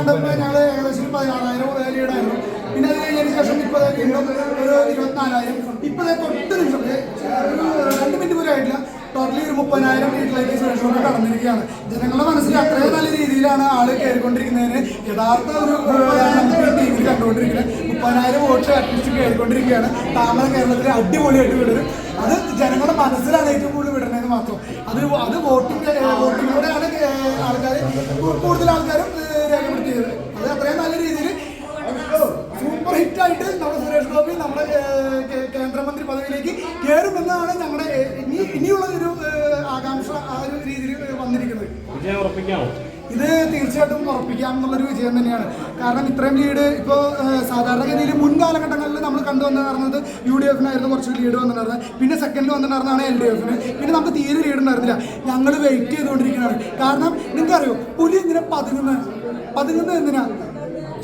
കണ്ടപ്പോൾ ഞങ്ങൾ ഏകദേശം പതിനാറായിരം ലീഡായിരുന്നു പിന്നെ അത് കഴിഞ്ഞതിന് ശേഷം ഇപ്പോൾ ഒരു ഇരുപത്തിനാലായിരം ഇപ്പോൾ തൊട്ട് നിമിഷം ഒരു രണ്ട് മിനിറ്റ് പോലും ആയിട്ടില്ല ടോട്ടലി ഒരു മുപ്പതിനായിരം വീട്ടിലേക്ക് ഗോപി കടന്നിരിക്കുകയാണ്. ജനങ്ങളുടെ മനസ്സിൽ അത്രയും നല്ല രീതിയിലാണ് ആൾ കയറിക്കൊണ്ടിരിക്കുന്നതിന് യഥാർത്ഥ ഒരു ടി കണ്ടുകൊണ്ടിരിക്കുന്നത് മുപ്പതിനായിരം വോട്ട് അറ്റ്ലീസ്റ്റ് കയറിക്കൊണ്ടിരിക്കുകയാണ് താമര കേരളത്തിൽ അടിപൊളിയായിട്ട് വിടരും അത് ജനങ്ങളുടെ മനസ്സിലാണ് ഏറ്റവും കൂടുതൽ വിടണേന്ന് ഉറപ്പിക്കാമോ ഇത് തീർച്ചയായിട്ടും ഉറപ്പിക്കാം എന്നുള്ളൊരു വിജയം തന്നെയാണ്. കാരണം ഇത്രയും ലീഡ് ഇപ്പോൾ സാധാരണഗതിയിൽ മുൻ കാലഘട്ടങ്ങളിൽ നമ്മൾ കണ്ടു വന്നിരുന്നത് യു ഡി എഫിനായിരുന്നു കുറച്ച് ലീഡ് വന്നിട്ടുണ്ടായിരുന്നത്. പിന്നെ സെക്കൻഡിൽ വന്നിട്ടുണ്ടായിരുന്നതാണ് എൽ ഡി എഫിന്. പിന്നെ നമുക്ക് തീരെ ലീഡ് ഉണ്ടായിരുന്നില്ല. ഞങ്ങൾ വെയിറ്റ് ചെയ്തുകൊണ്ടിരിക്കുകയാണ്. കാരണം നിങ്ങൾക്കറിയോ പുലി ഇങ്ങനെ പതുങ്ങുന്നത് പതുങ്ങുന്നത് എന്തിനാ?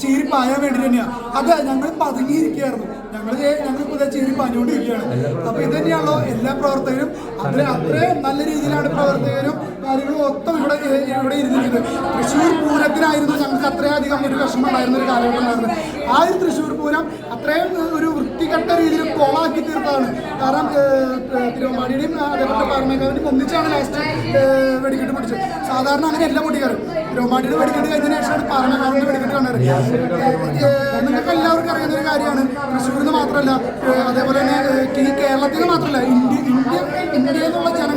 ചീരി പായാൻ വേണ്ടി തന്നെയാണ് അത് ഞങ്ങൾ പതുങ്ങിയിരിക്കുകയായിരുന്നു. ഞങ്ങൾ ഞങ്ങളിപ്പോൾ ചീരി പാഞ്ഞുകൊണ്ടിരിക്കുകയാണ്. അപ്പോൾ ഇത് തന്നെയാണല്ലോ എല്ലാ പ്രവർത്തകരും. അത്ര അത്രയും നല്ല രീതിയിലാണ് പ്രവർത്തകരും കാര്യങ്ങളും മൊത്തം ഇവിടെ ഇവിടെ ഇരുന്നിരിക്കുന്നത്. തൃശ്ശൂർ പൂരത്തിനായിരുന്നു ഞങ്ങൾക്ക് അത്രയധികം ഒരു വിഷമം ഉണ്ടായിരുന്ന ഒരു കാലഘട്ടമായിരുന്നു ആ ഒരു തൃശ്ശൂർ പൂരം അത്രയും ഒരു വൃത്തികെട്ട രീതിയിൽ കോളാക്കി തീർത്താണ് കാരണം തിരുവമ്പാടിയുടെയും അതേപോലെ പാർമേക്കാവിന്റെയും ഒന്നിച്ചാണ് ലാസ്റ്റ് വെടിക്കെട്ട് പിടിച്ചത് സാധാരണ അങ്ങനെ എല്ലാം പൊടിക്കാറ് തിരുവമ്പാടിയുടെ വെടിക്കെട്ട് കഴിഞ്ഞതിന് ശേഷമാണ് പാർമേക്കാവിന്റെ വെടിക്കെട്ട് കണ്ടത്. നിങ്ങൾക്ക് എല്ലാവർക്കും അറിയുന്ന ഒരു കാര്യമാണ്. തൃശ്ശൂരിൽ മാത്രമല്ല അതേപോലെ തന്നെ കേരളത്തിൽ മാത്രമല്ല ഇന്ത്യ ഇന്ത്യ ഇന്ത്യയിൽ നിന്നുള്ള ജനങ്ങൾ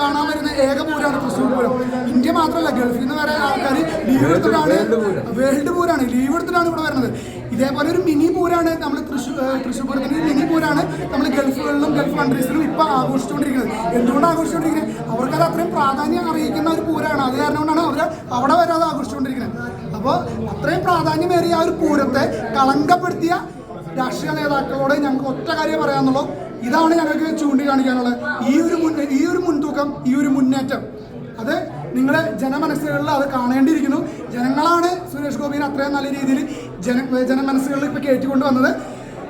കാണാൻ വരുന്ന ഏക പൂരമാണ് തൃശ്ശൂർ പൂരം. ഇന്ത്യ മാത്രമല്ല ഗൾഫിൽ നിന്ന് വരെ ആൾക്കാർ ലീവ് എടുത്തിട്ടാണ് വേൾഡ് പൂരാണ് ലീവ് എടുത്തിട്ടാണ് ഇവിടെ വരുന്നത്. ഇതേപോലെ ഒരു മിനി പൂരാണ് നമ്മൾ തൃശ്ശൂർ തൃശ്ശൂർ പൂരത്തിന് മിനി പൂരാണ് നമ്മൾ ഗൾഫുകളിലും ഗൾഫ് കൺട്രീസിലും ഇപ്പൊ ആഘോഷിച്ചുകൊണ്ടിരിക്കുന്നത്. എന്തുകൊണ്ടാണ് ആഘോഷിച്ചുകൊണ്ടിരിക്കുന്നത്? അവർക്കത് അത്രയും പ്രാധാന്യം അറിയിക്കുന്ന ഒരു പൂരമാണ് അത് കാരണം കൊണ്ടാണ് അവർ അവിടെ വരാതെ ആഘോഷിച്ചുകൊണ്ടിരിക്കുന്നത്. അപ്പോൾ അത്രയും പ്രാധാന്യമേറിയ ആ ഒരു പൂരത്തെ കളങ്കപ്പെടുത്തിയ രാഷ്ട്രീയ നേതാക്കളോട് ഞങ്ങൾക്ക് ഒറ്റ കാര്യം പറയാന്നുള്ളൂ ഇതാണ് ഞങ്ങൾക്ക് ചൂണ്ടിക്കാണിക്കാനുള്ളത്. ഈ ഒരു മുൻ ഈ ഒരു മുൻതൂക്കം ഈ ഒരു മുന്നേറ്റം. അത് നിങ്ങളെ ജനമനസ്സുകളിൽ അത് കാണേണ്ടിയിരിക്കുന്നു. ജനങ്ങളാണ് സുരേഷ് ഗോപിനെ അത്രയും നല്ല രീതിയിൽ ജന ജനമനസ്സുകളിൽ ഇപ്പോൾ കയറ്റിക്കൊണ്ട് വന്നത്.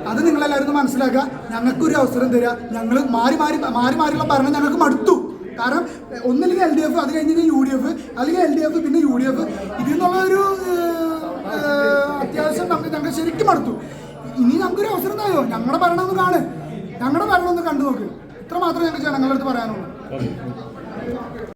അത് നിങ്ങളെല്ലാവരും മനസ്സിലാക്കുക. ഞങ്ങൾക്കൊരു അവസരം തരിക ഞങ്ങൾ മാറി മാറി മാറി മാറിയുള്ള ഭരണം ഞങ്ങൾക്ക് മടുത്തു. കാരണം ഒന്നില്ലെങ്കിൽ എൽ ഡി എഫ് അത് കഴിഞ്ഞ് യു ഡി എഫ് അല്ലെങ്കിൽ എൽ ഡി എഫ് പിന്നെ യു ഡി എഫ്. ഇതിൽ നിന്നുള്ള ഒരു അത്യാവശ്യം നമുക്ക് ഞങ്ങൾ ശരിക്കും മടുത്തു. ഇനി നമുക്കൊരു അവസരം തായോ ഞങ്ങളുടെ ഭരണം ഒന്ന് കാണ്. ഞങ്ങളുടെ ഭരണം ഒന്ന് കണ്ടു നോക്ക് ഇത്ര മാത്രമേ ഞങ്ങൾക്ക് ജനങ്ങളുടെ അടുത്ത് പറയാനുള്ളൂ.